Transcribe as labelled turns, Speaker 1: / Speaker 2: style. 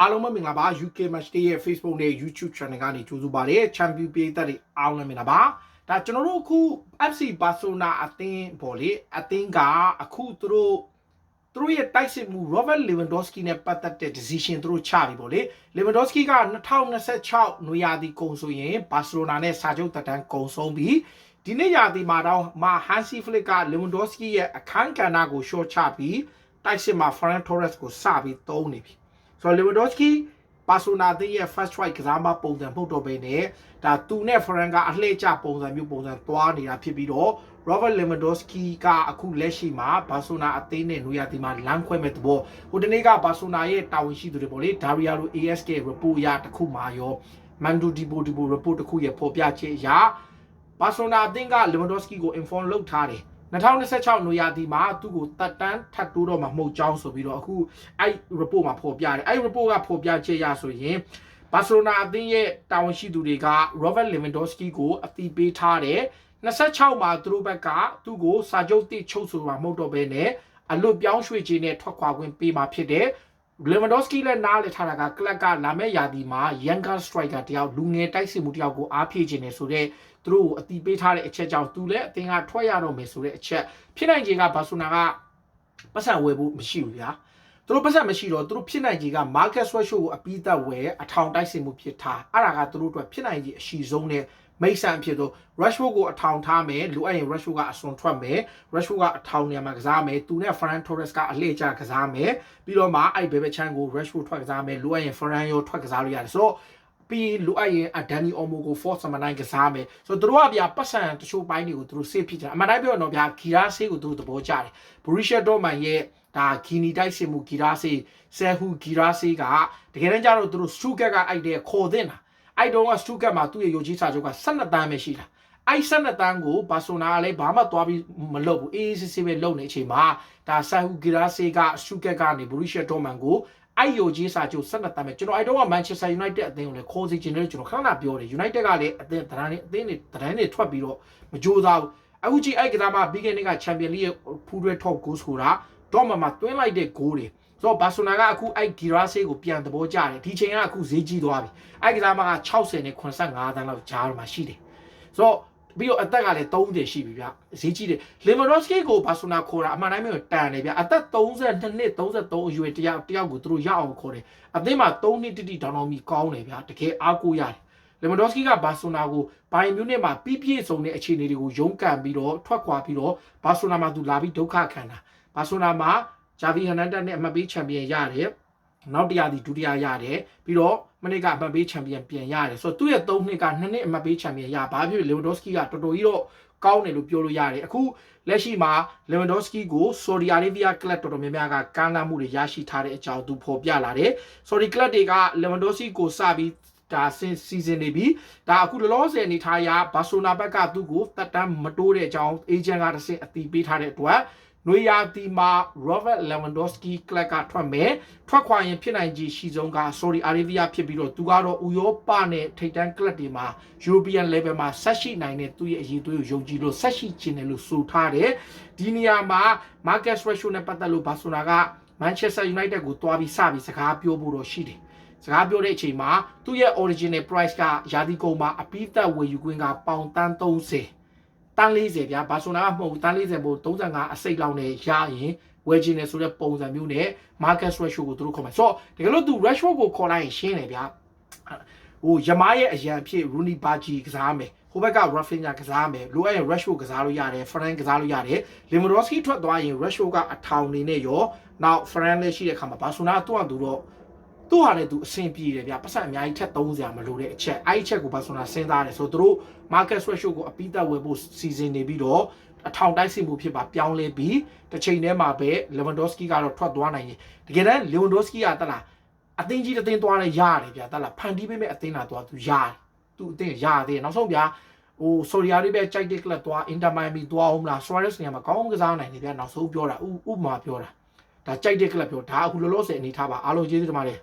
Speaker 1: အားလုံးပဲမင်္ဂလာပါ UK Match Day ရဲ့ Facebook နဲ့ YouTube Channel ကနေကြိုဆိုပါရစေ Champion ပြည်သက်တွေအားလုံးပဲမင်္ဂလာပါဒါကျွန်တော်တို့အခု FC Barcelona အသင်းပေါ့လေအသင်းကအခုသူတို့သူတို့ရဲ့တိုက်စစ်မှု Robert Lewandowski နဲ့ပတ်သက်တဲ့ decision သူတို့ချပြီပေါ့လေ Lewandowski က2026နွေရာသီကုန်ဆိုရင် Barcelona နဲ့စာချုပ်တက်တန်းကုန်ဆုံးပြီးဒီနေ့ရာသီမှာတော့မာ Hansi Flick က Lewandowski ရဲ့အခန်းကဏ္ဍကို short ချပြီးတိုက်စစ်မှာ Ferran Torres ကိုစပြီးသုံးနေပြီ ဆိုတော့ Lewandowski ပါဆိုနာတဲ့ရဲ့ first strike ကစားမပုံစံမဟုတ်တော့ဘဲနဲ့ဒါသူနဲ့ Frank ကအလှည့်ကျပုံစံမျိုးပုံစံသွားနေတာဖြစ်ပြီးတော့ Robert Lewandowski ကအခုလက်ရှိမှာဘာဆိုနာအသင်းနဲ့နွေရာသီမှာလမ်းခွဲမဲ့သဘောဟိုတနေ့ကဘာဆိုနာရဲ့တာဝန်ရှိသူတွေပေါ့လေ Dario ASK report ရတစ်ခုမှာရော Mando Dibo Dibo report တစ်ခုရဲ့ဖော်ပြချက်အရဘာဆိုနာအသင်းက Lewandowski ကို inform လုပ်ထားတယ် 2026နွေရာသီမှာသူ့ကိုတက်တန်းထပ်တိုးတော့မှမဟုတ်ကြောင်းဆိုပြီးတော့အခုအဲ့ report မှာဖော်ပြတယ်အဲ့ report ကဖော်ပြချက်ရဆိုရင်ဘာစီလိုနာအသင်းရဲ့တာဝန်ရှိသူတွေက Robert Lewandowski ကိုအတိပေးထားတယ်26မှာသူတို့ဘက်ကသူ့ကိုစာချုပ်တိချုပ်ဆိုမှာမဟုတ်တော့ဘဲနဲ့အလွတ်ပြောင်းရွှေ့ခြင်းနဲ့ထွက်ခွာခွင့်ပေးမှာဖြစ်တယ် Lewandowski လည်းနားလည်ထားတာကကလပ်ကလာမယ့်ရာသီမှာ younger striker တယောက်လူငယ်တိုက်စစ်မှုတယောက်ကိုအားဖြည့်ခြင်းနဲ့ဆိုတော့သူတို့အတိပေးထားတဲ့အချက်ကြောင့်သူလည်းအသင်ကထွက်ရတော့မယ်ဆိုတဲ့အချက်ဖြစ်နိုင်ခြေကဘာဆိုနာကပတ်စံဝယ်ဖို့မရှိဘူးဗျာသူတို့ပတ်စံမရှိတော့သူတို့ဖြစ်နိုင်ခြေက market sweat ကိုအပြီးသက်ဝယ်အထောင်တိုက်စစ်မှုဖြစ်ထားအဲ့ဒါကသူတို့အတွက်ဖြစ်နိုင်ခြေအရှိဆုံးနဲ့ မိတ်ဆန်ဖြစ်တော့ Rashford ကိုအထောင်ထားမယ်လိုအပ်ရင် Rashford ကအစွန်ထွက်မယ် Rashford ကအထောင်နေရာမှာကစားမယ်သူနဲ့ Ferran Torres ကအလှည့်ကျကစားမယ်ပြီးတော့မှအဲ့ဘယ်ဘက်ချမ်းကို Rashford ထွက်ကစားမယ်လိုအပ်ရင် Ferran ရောထွက်ကစားလို့ရတယ်ဆိုတော့ပြီးလိုအပ်ရင်အဒန်နီအော်မိုကို force မနိုင်ကစားမယ်ဆိုတော့တို့ကဗျာပတ်စံတချို့ပိုင်းတွေကိုတို့စေးဖြစ်ကြအမှန်တိုင်းပြောတော့ဗျာဂီရာဆေးကိုတို့သဘောကျတယ် Borussia Dortmund ရဲ့ဒါဂီနီတိုက်စင်မှုဂီရာဆေးဆယ်ဟူဂီရာဆေးကတကယ်တမ်းကျတော့တို့စထူကက်ကအဲ့တဲ့ခေါ်တဲ့နာ အဲ့တုန်းကစတူကတ်မှာသူ့ရဲ့ယိုကြီးစာချုပ်က12တန်းပဲရှိတာအဲ့12တန်းကိုဘာဆိုနာကလည်းဘာမှသွားပြီးမလုပ်ဘူးအေးအေးဆေးဆေးပဲလုပ်နေအချိန်မှာဒါဆာဟူဂီရာဆေးကစတူကက်ကနေဘူရီရှယ်ဒေါ်မန်ကိုအဲ့ယိုကြီးစာချုပ်12တန်းပဲကျွန်တော်အဲ့တုန်းကမန်ချက်စတာယူနိုက်တက်အသင်းကိုလည်းခေါ်စီချင်တယ်ကျွန်တော်ခဏပြောတယ်ယူနိုက်တက်ကလည်းအသင်းတရန်နေအသင်းတွေတရန်နေထွက်ပြီးတော့မကြိုးစားဘူးအခုကြည့်အဲ့ကစားမှာဘီဂန်နေ့ကချန်ပီယံလိရဲ့ဖူးရဲ top goal ဆိုတာ ဒေါ်မန်မှာတွင်းလိုက်တဲ့ဂိုးတွေဆိုတော့ဘာဆိုနာကအခုအဲ့ဂီရာဆေးကိုပြန်သဘောကျတယ်ဒီချိန်ကအခုဈေးကြီးသွားပြီအဲ့ကစားမှာက60နဲ့85တန်းလောက်ကြားမှာရှိတယ်ဆိုတော့ပြီးတော့အသက်ကလည်း30ရှိပြီဗျဈေးကြီးတယ်လီမရော့စကီကိုဘာဆိုနာခေါ်တာအမှန်တိုင်းမျိုးတန်တယ်ဗျအသက်32နှစ်33အရွယ်တယောက်တယောက်ကိုသူတို့ရအောင်ခေါ်တယ်အသင်းမှာ3နှစ်တိတိတောင်တော်မီကောင်းတယ်ဗျတကယ်အားကိုးရတယ်လီမဒေါစကီကဘာဆိုနာကိုဘိုင်မြူးနဲ့မှာပြည့်ပြည့်စုံတဲ့အခြေအနေတွေကိုရုန်းကန်ပြီးတော့ထွက်ခွာပြီးတော့ဘာဆိုနာမှာသူလာပြီးဒုက္ခခံတာ ဘာဆိုနာမှာဂျာဗီဟန်နန်တက်နဲ့အမှတ်ပေးချန်ပီယံရတယ်နောက်တရားဒီဒုတိယရတယ်ပြီးတော့မနစ်ကအမှတ်ပေးချန်ပီယံပြန်ရတယ်ဆိုတော့သူ့ရဲ့၃နှစ်က2နှစ်အမှတ်ပေးချန်ပီယံရဘာဖြစ်လေဝန်ဒေါစကီကတော်တော်ကြီးတော့ကောင်းတယ်လို့ပြောလို့ရတယ်အခုလက်ရှိမှာလေဝန်ဒေါစကီကိုဆော်ဒီအာရေဗီးယားကလပ်တော်တော်များများကကမ်းလှမ်းမှုတွေရရှိထားတဲ့အကြောင်းသူဖော်ပြလာတယ်ဆော်ဒီကလပ်တွေကလေဝန်ဒေါစကီကိုစပြီးဒါစီဇန်နေပြီဒါအခုလောလောဆယ်အနေထားရဘာဆိုနာဘက်ကသူ့ကိုတက်တမ်းမတိုးတဲ့အကြောင်းအေဂျင့်ကတစ်ဆင့်အတီးပေးထားတဲ့အတွက် နွေရာသီမှာ Robert Lewandowski ကလပ်ကထွက်မယ်ထွက်ခွာရင်ဖြစ်နိုင်ခြေရှိဆုံးက Saudi Arabia ဖြစ်ပြီးတော့သူကတော့ဥရောပနဲ့ထိပ်တန်းကလပ်တွေမှာ European level မှာဆက်ရှိနိုင်တဲ့သူ့ရဲ့အရေးသွေးကိုယုံကြည်လို့ဆက်ရှိခြင်းတယ်လို့ဆိုထားတယ်ဒီနေရာမှာ Marcus Rashford နဲ့ပတ်သက်လို့ဘာဆိုတာက Manchester United ကိုတွားပြီးစပြီးစကားပြောဖို့တော့ရှိတယ်စကားပြောတဲ့အချိန်မှာသူ့ရဲ့ original price ကယာဒီကုံမှာအပိသက်ဝယ်ယူခွင့်ကပေါင်တန်း30 တန်း40ဗျာဘာဆိုနာကမဟုတ်ဘူးတန်း40ဘို့35အစိတ်လောက်နဲ့ရရင်ဝယ်ခြင်းနဲ့ဆိုတဲ့ပုံစံမျိုးနဲ့ market ratio ကိုသူတို့ခေါ်မှာဆိုတော့တကယ်လို့သူ ratio ကိုခေါ်လိုက်ရင်ရှင်းတယ်ဗျာဟိုယမားရဲ့အရန်ဖြစ် Rooney Baji ကစားမယ်ဟိုဘက်က Rafinha ကစားမယ်လိုအပ်ရင် ratio ကစားလို့ရတယ် Fran ကစားလို့ရတယ် Lewandowski ထွက်သွားရင် ratio ကအထောင်နေနဲ့ရောနောက် Fran လည်းရှိတဲ့အခါမှာဘာဆိုနာသူ့အတူတော့ သူ့ဟာလည်းသူအဆင်ပြေတယ်ဗျပတ်စံအများကြီးထက်30ရာမလိုတဲ့အချက်အဲ့ဒီချက်ကိုဘာဆိုနာစဉ်းစားတယ်ဆိုတော့သူတို့ market ratio ကိုအပိသက်ဝယ်ဖို့စီစဉ်နေပြီးတော့အထောင်တိုက်စစ်မှုဖြစ်ပါပြောင်းလဲပြီးတစ်ချိန်တည်းမှာပဲ Lewandowski ကတော့ထွက်သွားနိုင်တယ်တကယ်တမ်း Lewandowski ကတလားအသင်းကြီးတစ်သင်းသွားလဲရတယ်ဗျာတလားဖန်တီးပေးမဲ့အသင်းလာသွားသူရတယ်သူအသင်းရတယ်နောက်ဆုံးဗျာဟိုဆိုရီယာတွေပဲကြိုက်တဲ့ကလပ်သွားအင်တာမိုင်မီသွားအောင်လား Suarez နေရာမှာကောင်းကစားနိုင်တယ်ဗျာနောက်ဆုံးပြောတာဥဥမာပြောတာဒါကြိုက်တဲ့ကလပ်ပြောဒါအခုလောလောဆယ်အနေထားပါအားလုံးကျေးဇူးတင်ပါတယ်